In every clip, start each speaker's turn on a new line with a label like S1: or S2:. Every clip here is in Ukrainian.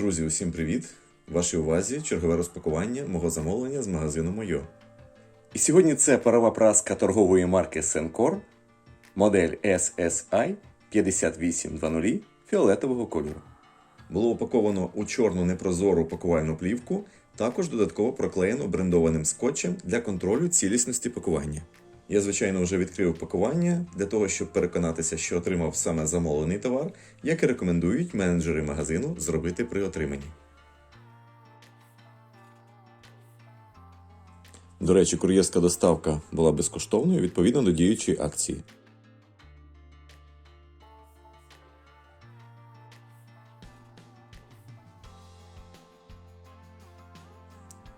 S1: Друзі, усім привіт! Вашій увазі чергове розпакування мого замовлення з магазину Мойо. І сьогодні це парова праска торгової марки Sencor, модель SSI 5820 фіолетового кольору. Було упаковано у чорну непрозору пакувальну плівку, також додатково проклеєно брендованим скотчем для контролю цілісності пакування. Я, звичайно, вже відкрив пакування для того, щоб переконатися, що отримав саме замовлений товар, як і рекомендують менеджери магазину зробити при отриманні. До речі, кур'єрська доставка була безкоштовною відповідно до діючої акції.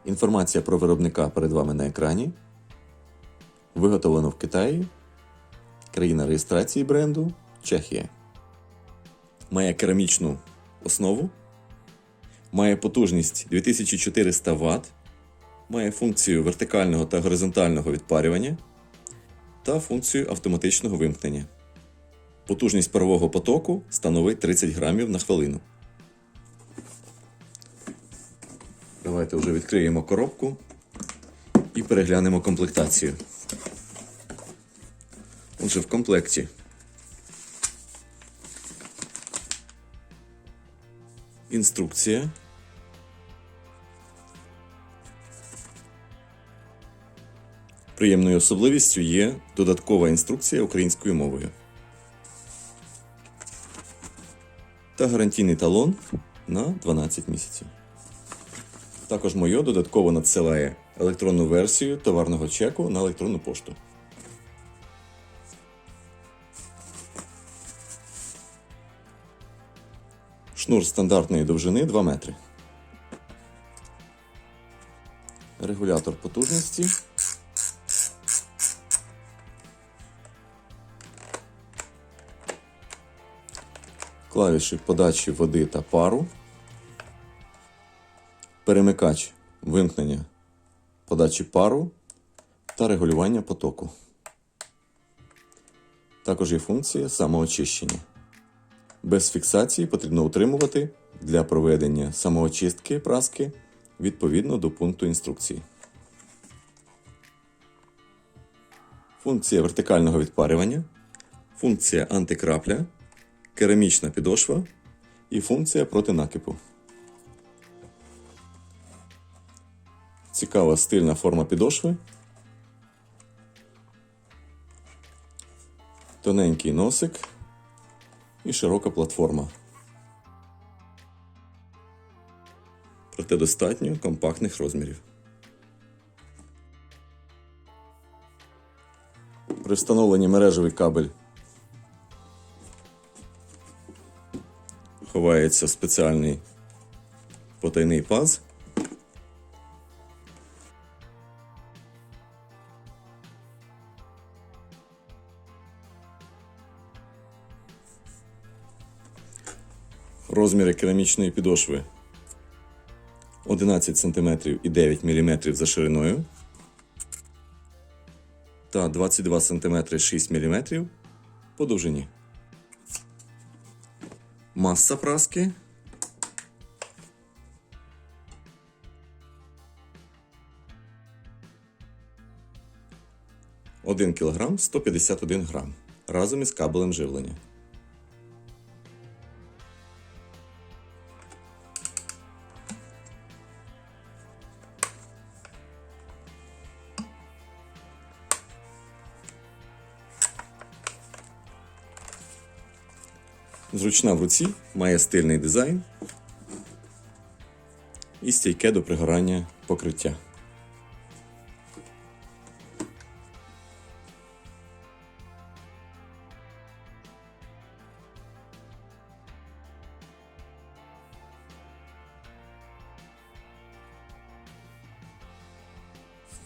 S1: Інформація про виробника перед вами на екрані. Виготовлено в Китаї. Країна реєстрації бренду Чехія. Має керамічну основу. Має потужність 2400 Вт. Має функцію вертикального та горизонтального відпарювання та функцію автоматичного вимкнення. Потужність парового потоку становить 30 грамів на хвилину. Давайте вже відкриємо коробку і переглянемо комплектацію. Отже, в комплекті. Інструкція. Приємною особливістю є додаткова інструкція українською мовою. Та гарантійний талон на 12 місяців. Також Мойо додатково надсилає електронну версію товарного чеку на електронну пошту. Шнур стандартної довжини 2 метри. Регулятор потужності. Клавіші подачі води та пару. Перемикач вимкнення подачі пару та регулювання потоку. Також є функція самоочищення. Без фіксації потрібно утримувати для проведення самоочистки праски відповідно до пункту інструкції. Функція вертикального відпарювання, функція антикрапля, керамічна підошва і функція проти накипу. Цікава стильна форма підошви. Тоненький носик і широка платформа. Проте достатньо компактних розмірів. При встановленні мережевий кабель ховається спеціальний потайний паз. Розміри керамічної підошви 11 см і 9 мм за шириною та 22 см 6 мм по довжині. Маса праски Один кілограм 151 грам разом із кабелем живлення. Зручна в руці, має стильний дизайн і стійке до пригорання покриття.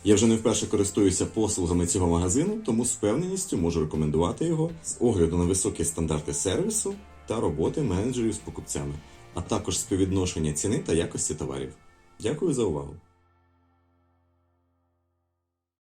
S1: Я вже не вперше користуюся послугами цього магазину, тому з впевненістю можу рекомендувати його з огляду на високі стандарти сервісу та роботи менеджерів з покупцями, а також співвідношення ціни та якості товарів. Дякую за увагу!